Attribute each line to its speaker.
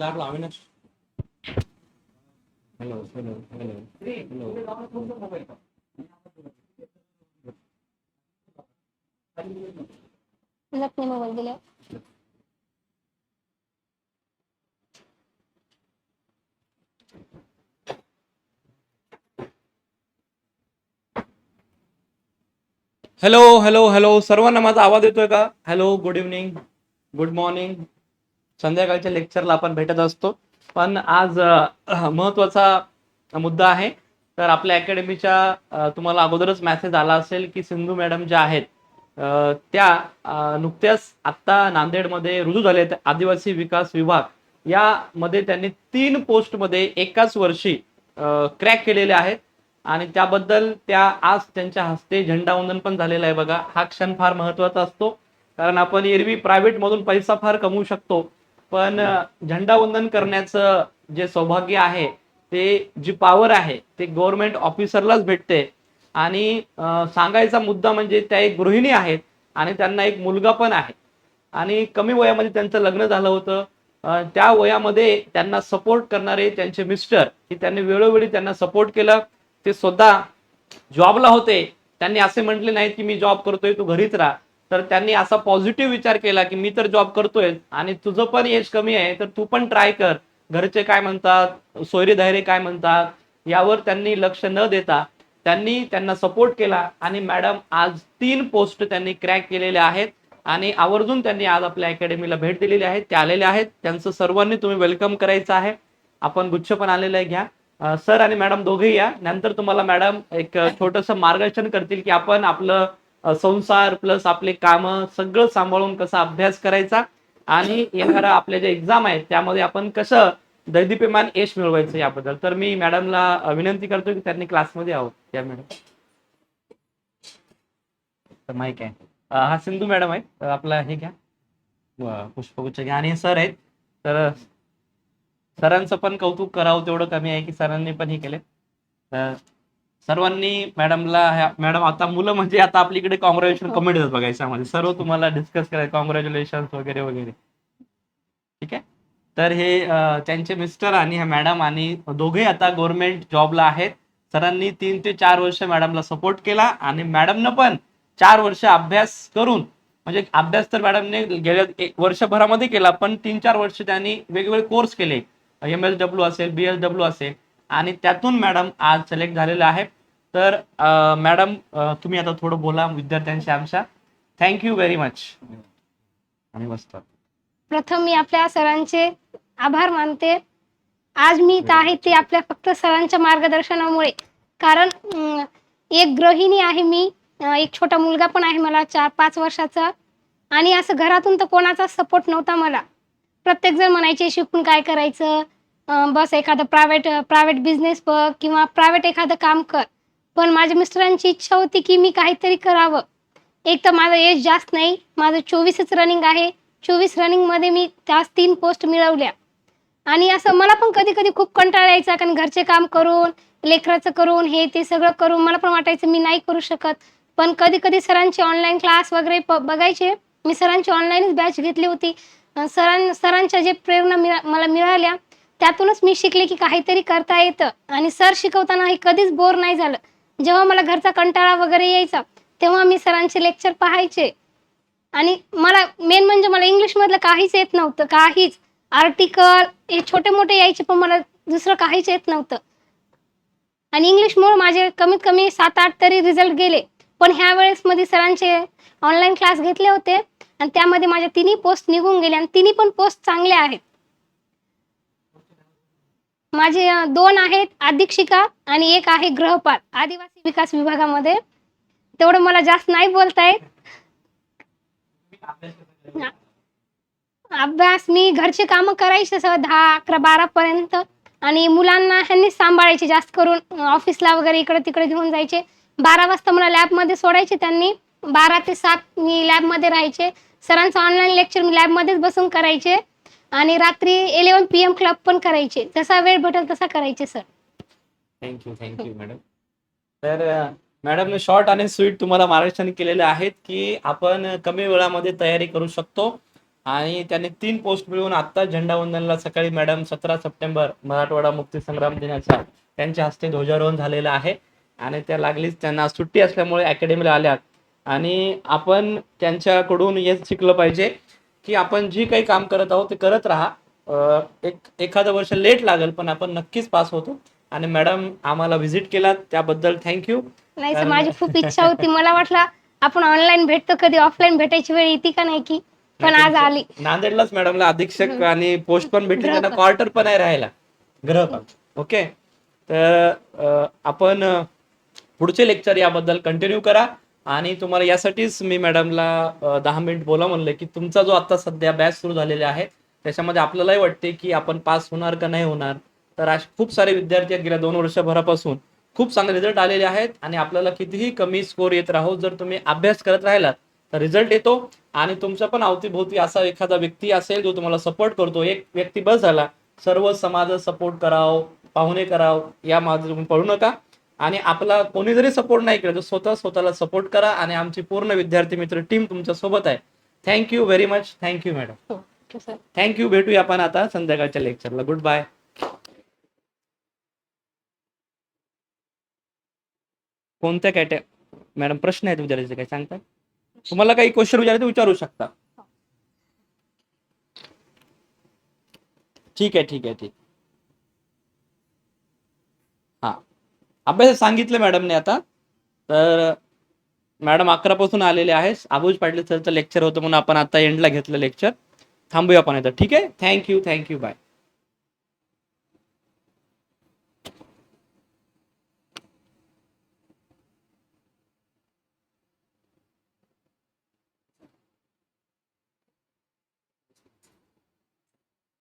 Speaker 1: దాంట్లో hello hello hello hello आवाज़ येतोय का? Hello good evening good morning संध्याकाळच्या लेक्चरला आपण भेटत असतो. पण आज महत्त्वाचा मुद्दा आहे. तर आपल्या अकॅडमीच्या तुम्हाला अगोदरच मेसेज आला असेल की सिंधू मॅडम ज्या आहेत त्या नुकत्याच आत्ता नांदेडमध्ये रुजू झालेत आदिवासी विकास विभाग. यामध्ये त्यांनी तीन पोस्टमध्ये एकाच वर्षी क्रॅक केलेले आहेत. आणि त्याबद्दल त्या आज त्यांच्या हस्ते झेंडावंदन पण झालेलं आहे बघा. हा क्षण फार महत्त्वाचा असतो. कारण आपण एरवी प्रायव्हेटमधून पैसा फार कमवू शकतो. पण झंडावंदन झेंडावंदन करण्याचं जे सौभाग्य आहे ते जी पॉवर आहे ते गव्हर्नमेंट ऑफिसरलाच भेटते. आणि सांगायचा मुद्दा म्हणजे त्या एक गृहिणी आहेत आणि त्यांना एक मुलगा पण आहे. आणि कमी वयामध्ये त्यांचं लग्न झालं होतं. त्या वयामध्ये त्यांना सपोर्ट करणारे त्यांचे मिस्टर की त्यांनी वेळोवेळी त्यांना सपोर्ट केलं. ते स्वतः जॉबला होते. त्यांनी असे म्हटले नाही की मी जॉब करतोय तू घरीच राहा. तर त्यांनी असा पॉझिटिव्ह विचार केला की मी तर जॉब करतोय आणि तुझं पण एज कमी आहे तर तू पण ट्राय कर. घरचे काय म्हणतात? सोयरी धैर्य काय म्हणतात? यावर त्यांनी लक्ष न देता त्यांनी त्यांना सपोर्ट केला आणि मॅडम आज तीन पोस्ट त्यांनी क्रॅक केलेल्या आहेत आणि आवर्जून त्यांनी आज आपल्या अकॅडमीला भेट दिलेली आहे. ते आलेले आहेत. त्यांचं सर्वांनी तुम्ही वेलकम करायचं आहे. आपण गुच्छ पण आलेलं आहे घ्या. सर आणि मॅडम दोघेही या. नंतर तुम्हाला मॅडम एक छोटस मार्गदर्शन करतील की आपण आपलं संसार प्लस आपले काम सगळं सांभाळून कसा अभ्यास करायचा आणि येणाऱ्या आपले जे एक्झाम आहेत त्यामध्ये आपण कसं दैदिप्यमान यश मिळवायचं याबद्दल. तर मी मॅडमला विनंती करतो की त्यांनी क्लासमध्ये आहोत त्या मॅडम. माहिती आहे. हा सिंधू मॅडम आहे तर आपला हे घ्या. पुष्पगुच्छ घ्या. आणि हे सर आहेत. तर सरांचं पण कौतुक करावं तेवढं कमी आहे की सरांनी पण हे केले. तर सर्वांनी मॅडमला मॅडम आता मुलं म्हणजे आता आपल्याकडे कॉंग्रॅच्युलेशन कमेंट येतात बघा याच्यामध्ये. सर्व तुम्हाला डिस्कस करायचं कॉंग्रॅच्युलेशन वगैरे वगैरे. ठीक आहे? तर हे त्यांचे मिस्टर आणि ह्या मॅडम आणि दोघे आता गव्हर्नमेंट जॉबला आहेत. सरांनी तीन ते चार वर्ष मॅडमला सपोर्ट केला आणि मॅडमनं पण चार वर्ष अभ्यास करून म्हणजे अभ्यास तर मॅडमने गेल्या एक वर्षभरामध्ये केला पण तीन चार वर्ष त्यांनी वेगवेगळे कोर्स केले. एम एस डब्ल्यू असेल बी एस डब्ल्यू असेल आणि त्यातून मॅडम आज सिलेक्ट झालेले आहे. तर मॅडम तुम्ही आता थोडं बोला विद्यार्थ्यांशी आमच्या. थँक्यू व्हेरी मच आणि मस्त.
Speaker 2: प्रथम मी आपल्या सरांचे आभार मानते. आज मी इथं आहे ते आपल्या फक्त सरांच्या मार्गदर्शनामुळे. कारण अं, एक गृहिणी आहे मी अं, एक छोटा मुलगा पण आहे मला चार पाच वर्षाचा. आणि असं घरातून तर कोणाचा सपोर्ट नव्हता मला. प्रत्येकजण म्हणायचे शिकून काय करायचं? अं, बस एखादं प्रायव्हेट प्रायव्हेट बिझनेस बघ किंवा प्रायव्हेट एखादं काम कर. पण माझ्या मिस्टरांची इच्छा होती की मी काहीतरी करावं. एक तर माझं एज जास्त नाही माझं चोवीसच रनिंग आहे. चोवीस रनिंगमध्ये मी त्याच तीन पोस्ट मिळवल्या. आणि असं मला पण कधी कधी खूप कंटाळा यायचा कारण घरचे काम करून लेकराचं करून हे ते सगळं करून मला पण वाटायचं मी नाही करू शकत. पण कधी कधी सरांचे ऑनलाईन क्लास वगैरे प बघायचे. मी सरांची ऑनलाईनच बॅच घेतली होती. सरां सरांच्या जे प्रेरणा मिळा मला मिळाल्या त्यातूनच मी शिकले की काहीतरी करता येतं. आणि सर शिकवताना हे कधीच बोर नाही झालं. जेव्हा मला घरचा कंटाळा वगैरे यायचा तेव्हा मी सरांचे लेक्चर पाहायचे. आणि मला मेन म्हणजे मला इंग्लिशमधलं काहीच येत नव्हतं काहीच. आर्टिकल हे छोटे मोठे यायचे पण मला दुसरं काहीच येत नव्हतं. आणि इंग्लिशमुळे माझे कमीत कमी सात आठ तरी रिझल्ट गेले. पण ह्या वेळेस मध्ये सरांचे ऑनलाईन क्लास घेतले होते. आणि त्यामध्ये माझ्या तिन्ही पोस्ट निघून गेले आणि तिन्ही पण पोस्ट चांगल्या आहेत. माझे दोन आहेत अधीक्षिका आणि एक आहे गृहपाल. आदिवासी विकास विभागामध्ये. तेवढं मला जास्त नाही बोलता येत अभ्यास मी घरचे कामं करायचे सर दहा अकरा बारा पर्यंत. आणि मुलांना ह्यांनी सांभाळायचे जास्त करून ऑफिसला वगैरे इकडे तिकडे घेऊन जायचे. बारा वाजता मला लॅबमध्ये सोडायचे त्यांनी. बारा ते सात मी लॅबमध्ये राहायचे. सरांचं ऑनलाईन लेक्चर मी लॅबमध्येच बसून करायचे. आणि रात्री इलेव्हन पी एम क्लब पण करायचे. जसा वेळ भेटेल तसा करायचे sir
Speaker 1: thank you thank you madam तर मॅडम शॉर्ट आणि स्वीट तुम्हाला मार्गदर्शन केलेले आहेत की आपण कमी वेळामध्ये तयारी करू शकतो. आणि त्यांनी तीन पोस्ट मिळवून आत्ता झेंडावंदनला सकाळी मॅडम सतरा सप्टेंबर मराठवाडा मुक्ती संग्राम दिनाचा त्यांच्या हस्ते ध्वजारोहण झालेलं आहे. आणि त्या लागलीच त्यांना सुट्टी असल्यामुळे अकॅडमीला आल्यात. आणि आपण त्यांच्याकडून हेच शिकलं पाहिजे. की आपण जी काही काम करत आहोत ते करत राहा. एक एखादं वर्ष लेट लागेल पण आपण नक्कीच पास होतो. आणि मॅडम आम्हाला व्हिजिट केलात त्याबद्दल थँक्यू
Speaker 2: नाही
Speaker 1: कारण-
Speaker 2: माझी खूप इच्छा होती. मला वाटलं आपण ऑनलाईन भेटतो कधी ऑफलाईन भेटायची वेळ येते का नाही की? पण आज आली.
Speaker 1: नांदेडलाच मॅडमला अधीक्षक आणि पोस्ट पण भेटली त्यांना. क्वार्टर पण आहे राहायला. ग्रहपाल. ओके? तर आपण पुढचे लेक्चर याबद्दल कंटिन्यू करा. आणि तुम्हाला यासाठीच मी मॅडमला दहा मिनिट बोला म्हणलं की तुमचा जो आता सध्या बॅच सुरू झालेला आहे त्याच्यामध्ये आपल्यालाही वाटते की आपण पास होणार का नाही होणार. तर असे खूप सारे विद्यार्थी आहेत गेल्या दोन वर्षभरापासून. खूप चांगले रिझल्ट आलेले आहेत आणि आपल्याला कितीही कमी स्कोर येत राहो जर तुम्ही अभ्यास करत राहिलात तर रिझल्ट येतो. आणि तुमच्या पण अवतीभोवती असा एखादा व्यक्ती असेल जो तुम्हाला सपोर्ट करतो. एक व्यक्ती बस झाला सर्व समाज सपोर्ट कराव पाहुणे कराव या माझं तुम्ही पळू नका. आणि आपला कोणी जरी सपोर्ट नाही केला तर स्वतः स्वतःला सपोर्ट करा आणि आमची पूर्ण विद्यार्थी मित्र टीम तुमच्यासोबत आहे. Thank you very much thank you madam. Thank you भेटूया आपण आता संध्याकाळच्या लेक्चरला गुड बाय कोणत्या कॅटे मॅडम प्रश्न आहेत विचारायचे काय सांगता? तुम्हाला काही क्वेश्चन विचारायचे विचारू शकता. ठीक आहे ठीक आहे ठीक हा अभ्यास सांगितलं मॅडमने आता. तर मॅडम अकरा पासून आलेले आहेत. आबूज पाटील सरचं लेक्चर होतं म्हणून आपण आता एंडला घेतलं लेक्चर. थांबूया आपण आता. ठीक आहे? Thank you thank you bye